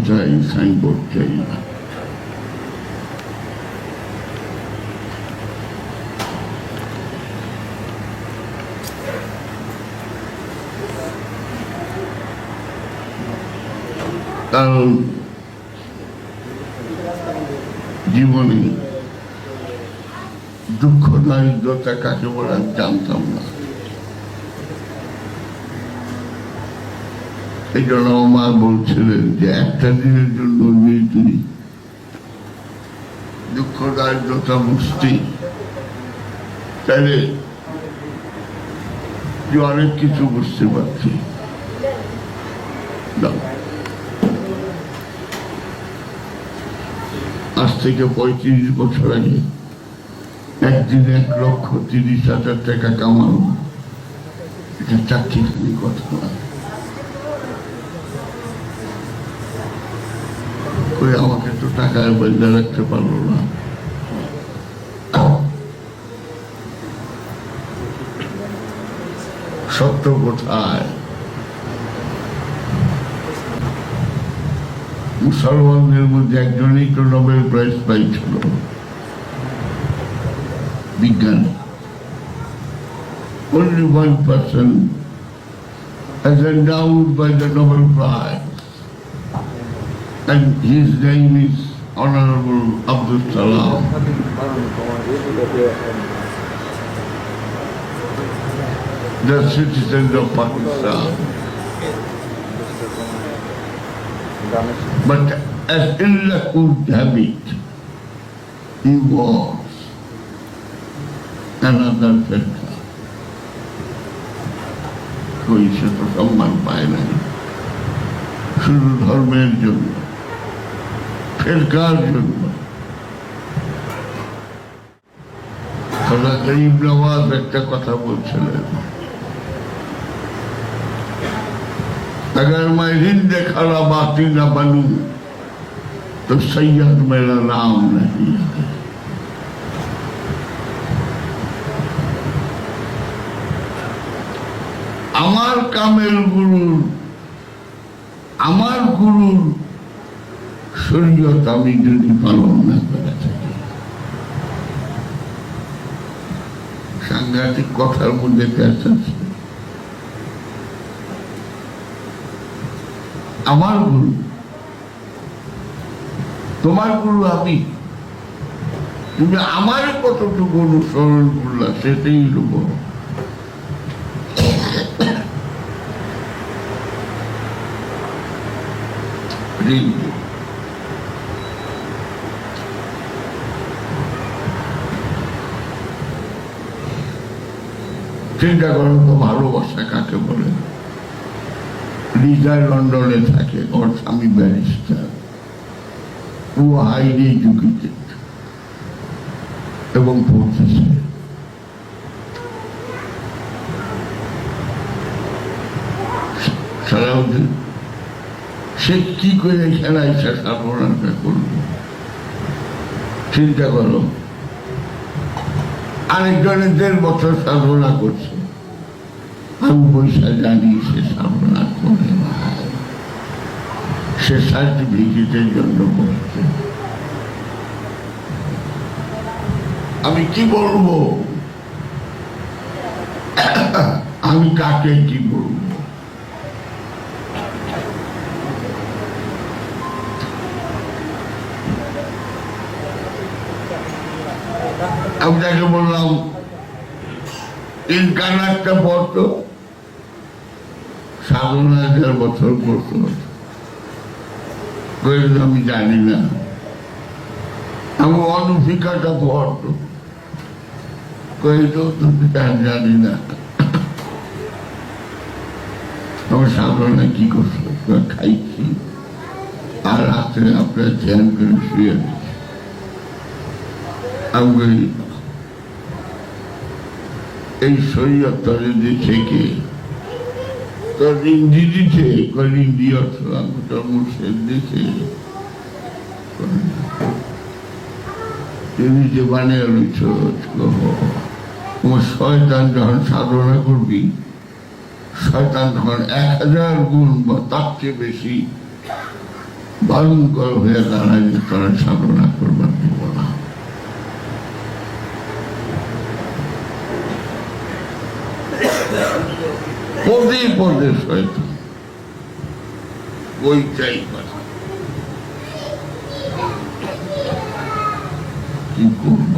চাই সাইনবোর্ড চাই না কারণ জীবনে দুঃখ দারিদ্রতা কাকে বলে জানতাম না এই মা বলছিলেন যে একটা দিনের জন্য দুঃখ দারিদ্রতা তাহলে অনেক কিছু বুঝতে পারছি। আজ থেকে পঁয়ত্রিশ বছর আগে একদিন এক লক্ষ তিরিশ হাজার টাকা কামানো এটা চাকরি কথা। করে আমাকে তো টাকায় বন্ধা রাখতে পারল না। সত্য কোথায়? মুসলমানদের মধ্যে একজনই তো নোবেল প্রাইজ পাইছিল। বিজ্ঞান। Only one person has endowed by the Nobel and his name is Honorable Abdul Salam. The citizen of Pakistan. But as Allah could have it, he was another figure. কই সে তো সম্মান পায় নাই শুধু ধর্মের জন্য ফেরকার জন্য খাজা গরিব নওয়াজ একটা কথা বলছিলেন अगर मैं हिंद खड़ा बाती न बनूं तो सैयद मेरा नाम नहीं है আমার কামেল গুরুর আমার গুরুর শরীয়ত আমি যদি পালন না করে থাকি। সাংঘাতিক কথার মধ্যে প্যাচ আছে? আমার গুরু, তোমার গুরু আমি। তুমি আমার কতটুকু অনুসরণ করলা, সেটাই লোক চিন্তা করো তো ভালোবাসা, কাকে বলে? লিজা লন্ডনে থাকে, ওর স্বামী ব্যারিস্টার। ও হাইলি এডুকেটেড এবং সালাউদ্দিন সে কি করে খেলায় সে সাধনাটা করবে? চিন্তা করো। আরেকজনে দেড় বছর সাধনা করছে। আমি পয়সা জানি, সে সাধনা করে সে সার্টিফিকেটের জন্য করছে আমি কি বলব? আমি কাকে কি বলব? আমি তাকে বললাম তিন কানারটা পড়তো সাধনা হাজার বছর বলল, আমি জানি না। আমি অনুফিকাটা পড়তো কইল তুমি তা জানি না। আমার সাধনা কি করছ? খাইছি। আর রাত্রে আপনার ধ্যান করে শুয়ে আমি এই শরীরটা যদি থেকে তোর রিন্দি দিতে রিন্দি অর্থ আমি তোর মুর্শেদ দিতে যে বানিয়ে রয়েছ তোমার শয়তান যখন সাধনা করবি, শয়তান তখন এক হাজার গুণ বা তার চেয়ে বেশি ভয়ঙ্কর হয়ে দাঁড়ায় তারা সাধনা করবার দিব না পদে পদে শয়তান ওইটাই কথা কি করব?